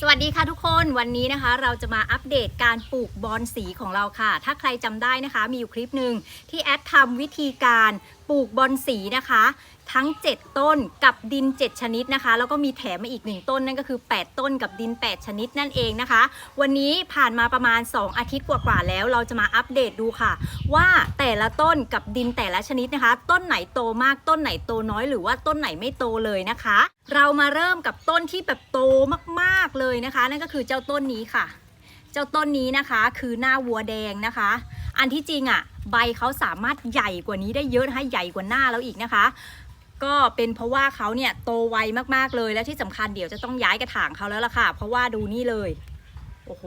สวัสดีค่ะทุกคนวันนี้นะคะ เราจะมาอัปเดตการปลูกบอนสีของเราค่ะ ถ้าใครจำได้นะคะ มีอยู่คลิปหนึ่งที่แอดทำวิธีการ ปลูกบอนสีนะคะ ทั้ง 7 ต้นกับดิน 7 ชนิดนะคะ แล้วก็มีแถมมาอีก 1 ต้นนั่นก็คือ 8 ต้นกับดิน 8 ชนิดนั่นเองนะคะ วันนี้ผ่านมาประมาณ 2 อาทิตย์กว่าๆแล้ว เราจะมาอัปเดตดูค่ะ ว่าแต่ละต้นกับดินแต่ละชนิดนะคะ ต้นไหนโตมากต้นไหนโตน้อยหรือว่าต้นไหนไม่โตเลยนะคะ เรามาเริ่มกับต้นที่แบบโตมากๆเลยนะคะ นั่นก็คือเจ้าต้นนี้ค่ะ เจ้าต้นนี้นะคะคือหน้าวัวแดงนะคะ อันที่จริงอะ่ะ ใบเขาสามารถใหญ่กว่านี้ได้เยอะนะคะใหญ่กว่าหน้าแล้วอีกนะคะ ก็เป็นเพราะว่าเขาเนี่ยโตไวมากๆเลยและที่สำคัญเดี๋ยวจะต้องย้ายกระถางเขาแล้วล่ะค่ะ เพราะว่าดูนี่เลยโอ้โห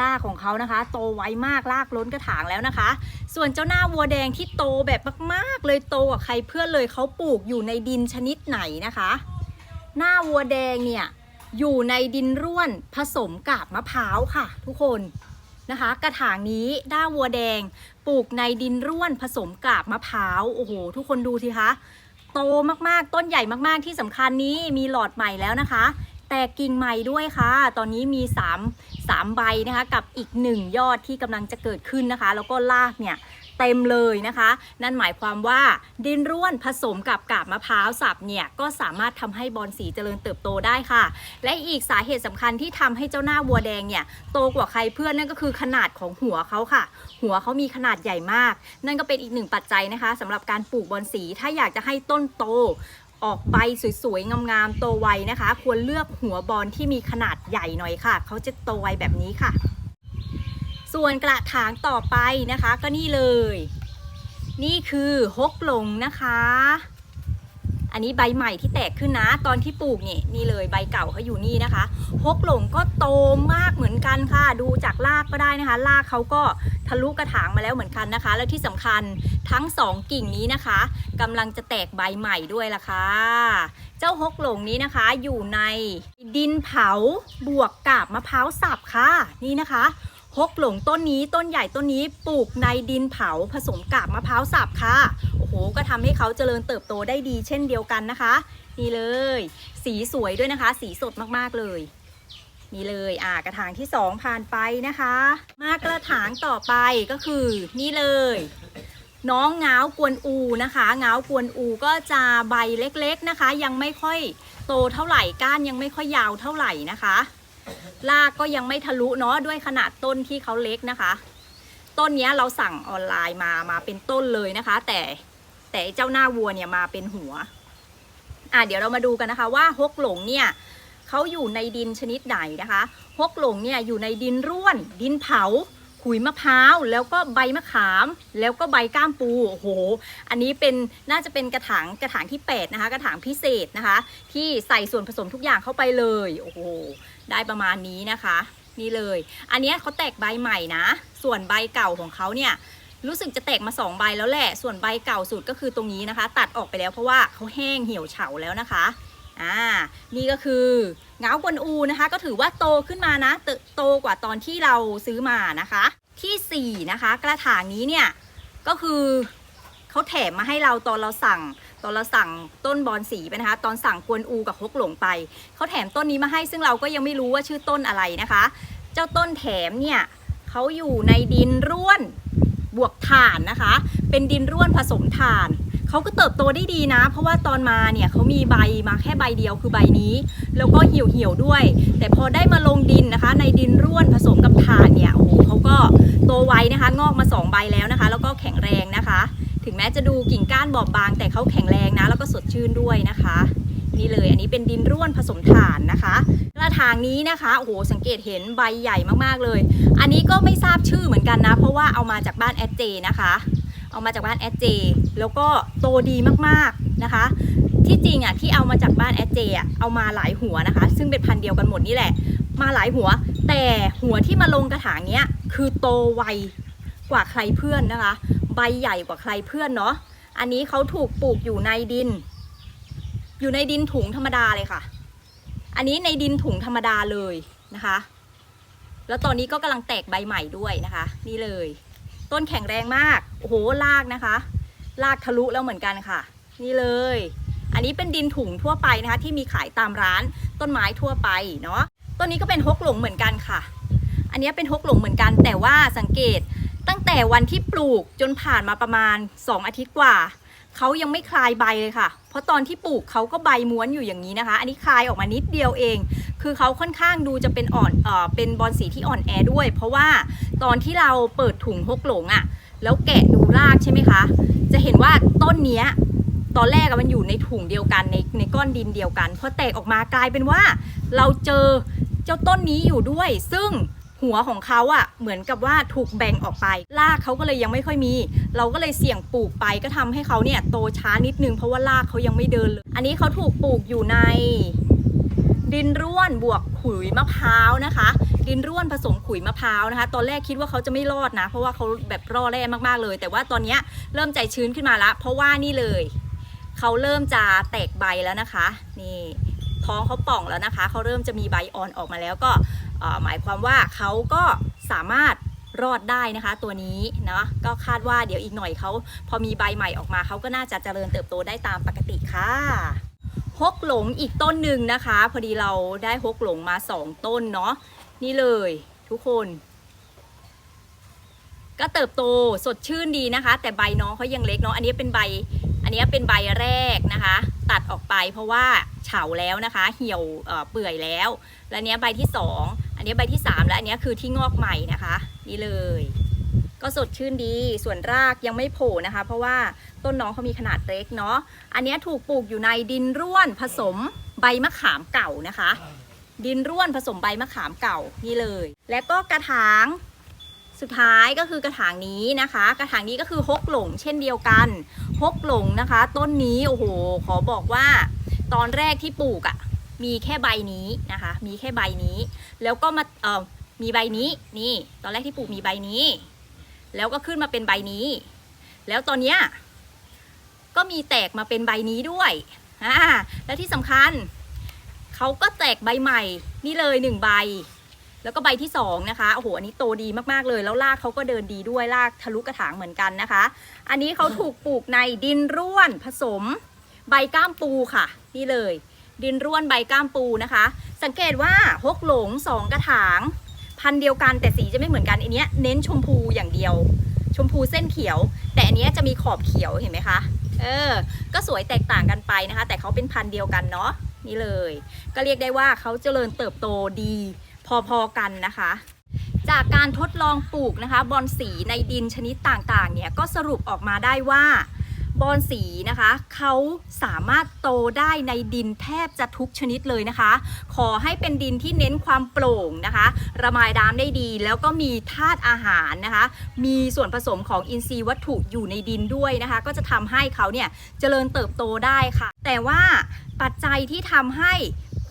รากของเขานะคะ โตไวมากรากล้นกระถางแล้วนะคะ ส่วนเจ้าหน้าวัวแดงที่โตแบบมากๆ เลยโตกว่าใครเพื่อนเลยเขาปลูกอยู่ในดินชนิดไหนนะคะ หน้าวัวแดงเนี่ยอยู่ในดินร่วนผสมกาบมะพร้าวค่ะ ทุกคนนะคะ กระถางนี้หน้าวัวแดง ปลูกในดินร่วนผสมกาบมะพร้าวโอ้โห ทุกคนดูสิคะโตมากๆ ต้นใหญ่มากๆที่สำคัญนี้มีหลอดใหม่แล้วนะคะ แต่กิ่งใหม่ด้วยค่ะ ตอนนี้มี 3 3 ใบนะคะ กับอีก 1 ยอดที่กำลังจะเกิดขึ้นนะคะ แล้วก็รากเนี่ย เต็มเลยนะคะ นั่นหมายความว่าดินร่วนผสมกับกาบมะพร้าวสับเนี่ยก็สามารถทำให้บอนสีเจริญเติบโตได้ค่ะ และอีกสาเหตุสำคัญที่ทำให้เจ้าหน้าวัวแดงเนี่ยโตกว่าใครเพื่อนนั่นก็คือขนาดของหัวเขาค่ะ หัวเขามีขนาดใหญ่มาก นั่นก็เป็นอีกหนึ่งปัจจัยนะคะสำหรับการปลูกบอนสีถ้าอยากจะให้ต้นโตออกใบสวยๆ งามๆ โตไวนะคะ ควรเลือกหัวบอลที่มีขนาดใหญ่หน่อยค่ะ เขาจะโตไวแบบนี้ค่ะ ส่วนกระถางต่อไปนะคะก็นี่เลย นี่คือฮกหลงนะคะ อันนี้ใบใหม่ที่แตกขึ้นนะ ตอนที่ปลูกนี่นี่เลยใบเก่าเขาอยู่นี่นะคะฮกหลงก็โตมากเหมือนกันค่ะ ดูจากรากก็ได้นะคะรากเขาก็ทะลุกระถางมาแล้วเหมือนกันนะคะ แล้วที่สำคัญทั้งสองกิ่งนี้นะคะกำลังจะแตกใบใหม่ด้วยล่ะค่ะเจ้าฮกหลงนี้นะคะอยู่ในดินเผาบวกกาบมะพร้าวสับค่ะนี่นะคะ ฮกหลงต้นนี้ต้นใหญ่ต้นนี้ปลูกในดินเผาผสมกาบมะพร้าวสับค่ะ โอ้โห ก็ทำให้เขาเจริญเติบโตได้ดีเช่นเดียวกันนะคะ นี่เลย สีสวยด้วยนะคะ สีสดมากๆเลยนี่เลยอ่ากระถางที่สองผ่านไปนะคะ มากระถางต่อไปก็คือ นี่เลย น้องเงากวนอูนะคะเงากวนอูก็จะใบเล็กๆนะคะ ยังไม่ค่อยโตเท่าไหร่ก้านยังไม่ค่อยยาวเท่าไหร่นะคะ รากก็ยังไม่ทะลุเนาะด้วยขนาดต้นที่เขาเล็กนะคะ ต้นนี้เราสั่งออนไลน์มามาเป็นต้นเลยนะคะ แต่แต่เจ้าหน้าวัวเนี่ยมาเป็นหัว อะเดี๋ยวเรามาดูกันนะคะว่าฮกหลงเนี่ยเขาอยู่ในดินชนิดไหนนะคะฮกหลงเนี่ยอยู่ในดินร่วน ดินเผาขุยมะพร้าว แล้วก็ใบมะขาม แล้วก็ใบก้ามปูโอ้โห อันนี้เป็นน่าจะเป็นกระถางกระถางที่ 8 นะคะ กระถางพิเศษนะคะ ที่ใส่ส่วนผสมทุกอย่างเข้าไปเลย โอ้โห ได้ประมาณนี้นะคะ นี่เลย อันนี้เขาแตกใบใหม่นะ ส่วนใบเก่าของเขาเนี่ยรู้สึกจะแตกมา 2 ใบแล้วแหละ ส่วนใบเก่าสุดก็คือตรงนี้นะคะ ตัดออกไปแล้วเพราะว่าเขาแห้งเหี่ยวเฉาแล้วนะคะ อ่า นี่ก็คือเงากวนอูนะคะ ก็ถือว่าโตขึ้นมานะ โตกว่าตอนที่เราซื้อมานะคะ ที่ 4 นะคะ กระถางนี้เนี่ย ก็คือเขาแถมมาให้เราตอนเราสั่ง อนเราสั่งต้นบอนสีไปนะคะ ตอนสั่งกวนอูกับฮกหลงไป เขาแถมต้นนี้มาให้ซึ่งเราก็ยังไม่รู้ว่าชื่อต้นอะไรนะคะ เจ้าต้นแถมเนี่ยเขาอยู่ในดินร่วนบวกถ่านนะคะ เป็นดินร่วนผสมถ่านเขาก็เติบโตได้ดีนะ เพราะว่าตอนมาเนี่ยเขามีใบมาแค่ใบเดียวคือใบนี้ แล้วก็เหี่ยวเหี่ยวๆด้วย แต่พอได้มาลงดินนะคะ ในดินร่วนผสมกับถ่านเนี่ยโอ้โหเขาก็โตไวนะคะ งอกมาสองใบแล้วนะคะ แล้วก็แข็งแรงนะคะ ถึงแม้จะดูกิ่งก้านบอบบาง แต่เขาแข็งแรงนะ แล้วก็สดชื่นด้วยนะคะ นี่เลยอันนี้เป็นดินร่วนผสมถ่านนะคะกระถางนี้นะคะโอ้โหสังเกตเห็นใบใหญ่มากๆเลย อันนี้ก็ไม่ทราบชื่อเหมือนกันนะ เพราะว่าเอามาจากบ้านแอดเจนะคะ เอามาจากบ้านแอดเจแล้วก็โตดีมากๆนะคะที่จริงอะที่เอามาจากบ้านแอดเจอะเอามาหลายหัวนะคะ ซึ่งเป็นพันธุ์เดียวกันหมดนี่แหละ มาหลายหัว แต่หัวที่มาลงกระถางเนี้ยคือโตไวกว่าใครเพื่อนนะคะ ใบใหญ่กว่าใครเพื่อนเนาะ อันนี้เขาถูกปลูกอยู่ในดิน อยู่ในดินถุงธรรมดาเลยค่ะ อันนี้ในดินถุงธรรมดาเลยนะคะ แล้วตอนนี้ก็กำลังแตกใบใหม่ด้วยนะคะ นี่เลย ต้นแข็งแรงมาก โอ้โหรากนะคะรากทะลุแล้วเหมือนกันค่ะ นี่เลย อันนี้เป็นดินถุงทั่วไปนะคะ ที่มีขายตามร้านต้นไม้ทั่วไปเนาะ ต้นนี้ก็เป็นฮกหลงเหมือนกันค่ะ อันนี้เป็นฮกหลงเหมือนกัน แต่ว่าสังเกต ตั้งแต่วันที่ปลูกจนผ่านมาประมาณ 2 อาทิตย์กว่าเขายังไม่คลายใบเลยค่ะ เพราะตอนที่ปลูกเขาก็ใบม้วนอยู่อย่างนี้นะคะ อันนี้คลายออกมานิดเดียวเอง คือเขาค่อนข้างดูจะเป็นอ่อนเอ่อเป็นบอลสีที่อ่อนแอด้วย เพราะว่าตอนที่เราเปิดถุงฮกหลงอะ่ะ แล้วแกะดูรากใช่ไหมคะ จะเห็นว่าต้นเนี้ยตอนแรกมันอยู่ในถุงเดียวกันในในก้อนดินเดียวกันพอแตกออกมากลายเป็นว่า เราเจอเจ้าต้นนี้อยู่ด้วย ซึ่ง หัวของเขาอะเหมือนกับว่าถูกแบ่งออกไปรากเขาก็เลยยังไม่ค่อยมี เราก็เลยเสี่ยงปลูกไปก็ทำให้เขาเนี่ยโตช้านิดนึงเพราะว่ารากเขายังไม่เดินเลย อันนี้เขาถูกปลูกอยู่ใน ดินร่วนบวกขุยมะพร้าวนะคะ ดินร่วนผสมขุยมะพร้าวนะคะ ตอนแรกคิดว่าเขาจะไม่รอดนะ เพราะว่าเขาแบบร่อแร่มากๆเลย แต่ว่าตอนนี้เริ่มใจชื้นขึ้นมาละเพราะว่านี่เลยเขาเริ่มจะแตกใบแล้วนะคะ นี่ท้องเขาป่องแล้วนะคะเขาเริ่มจะมีใบอ่อนออกมาแล้วก็ หมายความว่าเขาก็สามารถรอดได้นะคะตัวนี้เนาะก็คาดว่าเดี๋ยวอีกหน่อยเขาพอมีใบใหม่ออกมาเขาก็น่าจะเจริญเติบโตได้ตามปกติค่ะฮกหลงอีกต้นหนึ่งนะคะ พอดีเราได้ฮกหลงมาสองต้นเนาะนี่เลยทุกคน ก็เติบโตสดชื่นดีนะคะ แต่ใบน้องเขายังเล็กเนาะอันนี้เป็นใบอันนี้เป็นใบแรกนะคะ ตัดออกไปเพราะว่าเฉาแล้วนะคะ เหี่ยวเอ่อเปื่อยแล้ว แล้วเนี้ยใบที่สอง นี้ใบที่สามและอันนี้คือที่งอกใหม่นะคะ นี่เลย ก็สดชื่นดีส่วนรากยังไม่โผล่นะคะ เพราะว่าต้นน้องเขามีขนาดเล็กเนาะอันนี้ถูกปลูกอยู่ในดินร่วนผสมใบมะขามเก่านะคะ ดินร่วนผสมใบมะขามเก่านี่เลย แล้วก็กระถางสุดท้ายก็คือกระถางนี้นะคะ กระถางนี้ก็คือฮกหลงเช่นเดียวกันฮกหลงนะคะ ต้นนี้โอ้โหขอบอกว่า ตอนแรกที่ปลูกอะ่ะ มีแค่ใบนี้นะคะ มีแค่ใบนี้ แล้วก็มาเออมีใบนี้นี่ ตอนแรกที่ปลูกมีใบนี้ แล้วก็ขึ้นมาเป็นใบนี้ แล้วตอนเนี้ยก็มีแตกมาเป็นใบนี้ด้วยอ่าและที่สำคัญเขาก็แตกใบใหม่นี่เลยหนึ่งใบ แล้วก็ใบที่สองนะคะโอ้โหอันนี้โตดีมากๆเลยแล้วรากเขาก็เดินดีด้วยรากทะลุกระถางเหมือนกันนะคะ อันนี้เขาถูกปลูกในดินร่วนผสม ใบก้ามปูค่ะ นี่เลย ดินร่วนใบก้ามปูนะคะ สังเกตว่าฮกหลงสองกระถาง พันเดียวกันแต่สีจะไม่เหมือนกันอันนี้เน้นชมพูอย่างเดียว ชมพูเส้นเขียว แต่อันนี้จะมีขอบเขียวเห็นไหมคะเออ ก็สวยแตกต่างกันไปนะคะ แต่เขาเป็นพันเดียวกันเนาะนี่เลย ก็เรียกได้ว่าเขาเจริญเติบโตดีพอๆกันนะคะ จากการทดลองปลูกนะคะ บอนสีในดินชนิดต่างๆเนี่ยก็สรุปออกมาได้ว่า บอนสีนะคะเขาสามารถโตได้ในดินแทบจะทุกชนิดเลยนะคะ ขอให้เป็นดินที่เน้นความโปร่งนะคะ ระบายน้ำได้ดี แล้วก็มีธาตุอาหารนะคะ มีส่วนผสมของอินทรีย์วัตถุอยู่ในดินด้วยนะคะ ก็จะทำให้เขาเนี่ยเจริญเติบโตได้ค่ะ แต่ว่าปัจจัยที่ทำให้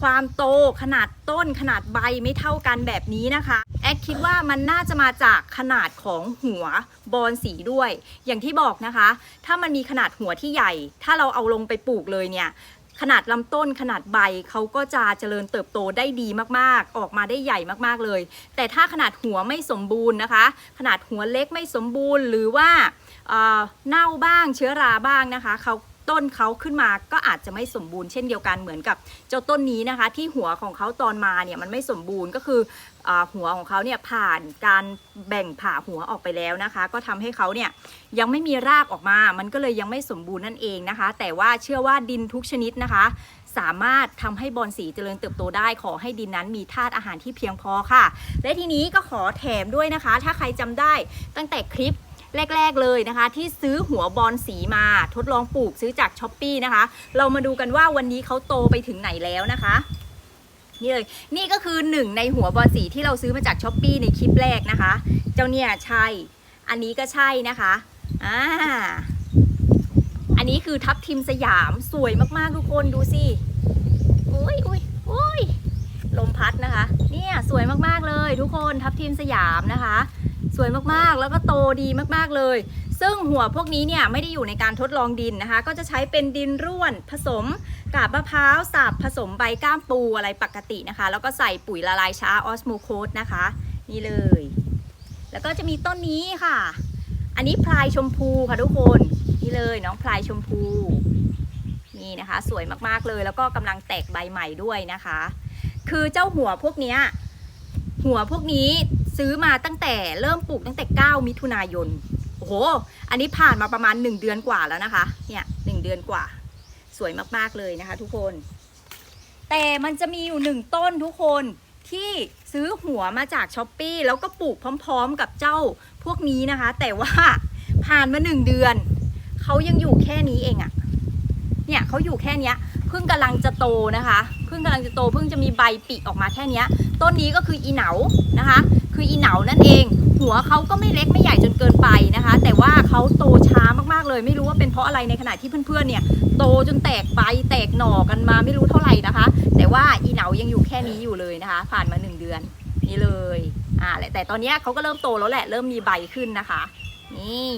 ความโตขนาดต้นขนาดใบไม่เท่ากันแบบนี้นะคะแอดคิดว่ามันน่าจะมาจากขนาดของหัวบอนสีด้วย อย่างที่บอกนะคะ ถ้ามันมีขนาดหัวที่ใหญ่ ถ้าเราเอาลงไปปลูกเลยเนี่ยขนาดลำต้นขนาดใบเขาก็จะเจริญเติบโตได้ดีมากๆ ออกมาได้ใหญ่มากๆเลย แต่ถ้าขนาดหัวไม่สมบูรณ์นะคะ ขนาดหัวเล็กไม่สมบูรณ์หรือว่าเออเน่าบ้างเชื้อราบ้างนะคะเขา ต้นเขาขึ้นมาก็อาจจะไม่สมบูรณ์เช่นเดียวกันเหมือนกับเจ้าต้นนี้นะคะ ที่หัวของเขาตอนมาเนี่ยมันไม่สมบูรณ์ก็คืออหัวของเขาเนี่ยผ่านการแบ่งผ่าหัวออกไปแล้วนะคะ ก็ทำให้เขาเนี่ยยังไม่มีรากออกมา มันก็เลยยังไม่สมบูรณ์นั่นเองนะคะ แต่ว่าเชื่อว่าดินทุกชนิดนะคะ สามารถทำให้บอนสีเจริญเติบโตได้ ขอให้ดินนั้นมีธาตุอาหารที่เพียงพอค่ะ และทีนี้ก็ขอแถมด้วยนะคะ ถ้าใครจำได้ตั้งแต่คลิป แรก ๆเลยนะคะ ที่ซื้อหัวบอลสีมาทดลองปลูกซื้อจากช้อปปีนะคะ เรามาดูกันว่าวันนี้เขาโตไปถึงไหนแล้วนะคะนี่เลยนี่ก็คือหนึ่งในหัวบอลสีที่เราซื้อมาจากช้อปปีในคลิปแรกนะคะ เจ้าเนี่ยใช่ อันนี้ก็ใช่นะคะอ่าอันนี้คือทับทิมสยามสวยมากๆทุกคนดูสิอุ้ยอุ้ยอุ้ยลมพัดนะคะ เนี่ยสวยมากๆเลยทุกคนทับทิมสยามนะคะ สวยมากๆ แล้วก็โตดีมากๆเลย ซึ่งหัวพวกนี้เนี่ยไม่ได้อยู่ในการทดลองดินนะคะ ก็จะใช้เป็นดินร่วนผสมกาบมะพร้าวสับผสมใบก้ามปูอะไรปกตินะคะ แล้วก็ใส่ปุ๋ยละลายช้าออสโมโคสนะคะ นี่เลย แล้วก็จะมีต้นนี้ค่ะ อันนี้พลายชมพูค่ะทุกคน นี่เลยน้องพลายชมพู นี่นะคะ สวยมากๆเลย แล้วก็กำลังแตกใบใหม่ด้วยนะคะ คือเจ้าหัวพวกนี้หัวพวกนี้ ซื้อมาตั้งแต่เริ่มปลูกตั้งแต่ 9 มิถุนายน โอ้โห อันนี้ผ่านมาประมาณ 1 เดือนกว่าแล้วนะคะ เนี่ยหนึ่งเดือนกว่า สวยมากๆเลยนะคะ ทุกคน แต่มันจะมีอยู่หนึ่งต้นทุกคนที่ซื้อหัวมาจากช้อปปีแล้วก็ปลูกพร้อม ๆ กับเจ้าพวกนี้นะคะ แต่ว่าผ่านมาหนึ่งเดือน เขายังอยู่แค่นี้เองอะเนี่ยเขาอยู่แค่นี้เพิ่งกำลังจะโตนะคะ เพิ่งกำลังจะโตเพิ่งจะมีใบปีออกมาแค่นี้ต้นนี้ก็คืออีเหนานะคะ คืออีเหนานั่นเอง หัวเขาก็ไม่เล็กไม่ใหญ่จนเกินไปนะคะ แต่ว่าเขาโตช้ามากๆเลย ไม่รู้ว่าเป็นเพราะอะไรในขณะที่เพื่อนๆเนี่ยโตจนแตกใบแตกหน่อกันมาไม่รู้เท่าไหร่นะคะ แต่ว่าอีเหนายังอยู่แค่นี้อยู่เลยนะคะ ผ่านมาหนึ่งเดือนนี่เลยอ่าแต่ตอนนี้เขาก็เริ่มโตแล้วแหละเริ่มมีใบขึ้นนะคะ นี่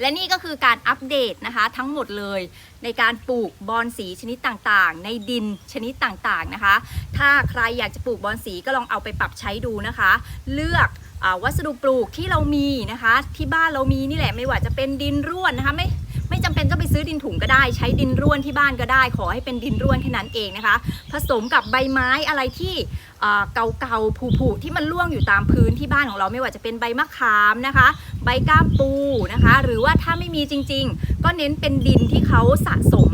และนี่ก็คือการอัปเดตนะคะทั้งหมดเลย ในการปลูกบอนสีชนิดต่างๆ ในดินชนิดต่างๆนะคะ ถ้าใครอยากจะปลูกบอนสีก็ลองเอาไปปรับใช้ดูนะคะ เลือกอวัสดุปลูกที่เรามีนะคะ ที่บ้านเรามีนี่แหละไม่ว่าจะเป็นดินร่วนนะคะไม่ ไม่จำเป็นต้องไปซื้อดินถุงก็ได้ ใช้ดินร่วนที่บ้านก็ได้ ขอให้เป็นดินร่วนแค่นั้นเองนะคะ ผสมกับใบไม้อะไรที่อ่าเก่าๆผุๆที่มันร่วงอยู่ตามพื้นที่บ้านของเราไม่ว่าจะเป็นใบมะขามนะคะ ใบก้ามปูนะคะ หรือว่าถ้าไม่มีจริง ๆ ก็เน้นเป็นดินที่เขาสะสม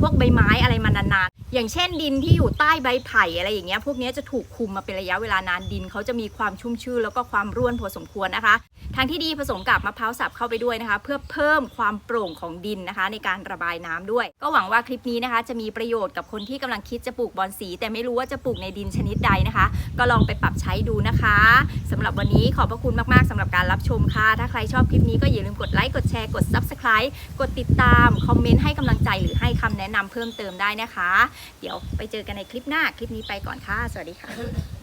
พวกใบไม้อะไรมานานๆ อย่างเช่นดินที่อยู่ใต้ใบไผ่อะไรอย่างเงี้ยพวกนี้จะถูกคุมมาเป็นระยะเวลานานดินเขาจะมีความชุ่มชื้นแล้วก็ความร่วนพอสมควรนะคะางที่ดีผสมกับมะพร้าวสับเข้าไปด้วยนะคะ เพื่อเพิ่มความโปร่งของดินนะคะ ในการระบายน้ำด้วย ก็หวังว่าคลิปนี้นะคะ จะมีประโยชน์กับคนที่กำลังคิดจะปลูกบอนสี แต่ไม่รู้ว่าจะปลูกในดินชนิดใดนะคะ ก็ลองไปปรับใช้ดูนะคะสำหรับวันนี้ขอบพระคุณมากๆสำหรับการรับชมค่ะ ถ้าใครชอบคลิปนี้ก็อย่าลืมกดไลค์กดแชร์กด subscribe กดติดตามคอมเมนต์ให้กำลังใจหรือให้คำแนะนำเพิ่มเติมได้นะคะ เดี๋ยวไปเจอกันในคลิปหน้าคลิปนี้ไปก่อนค่ะ สวัสดีค่ะ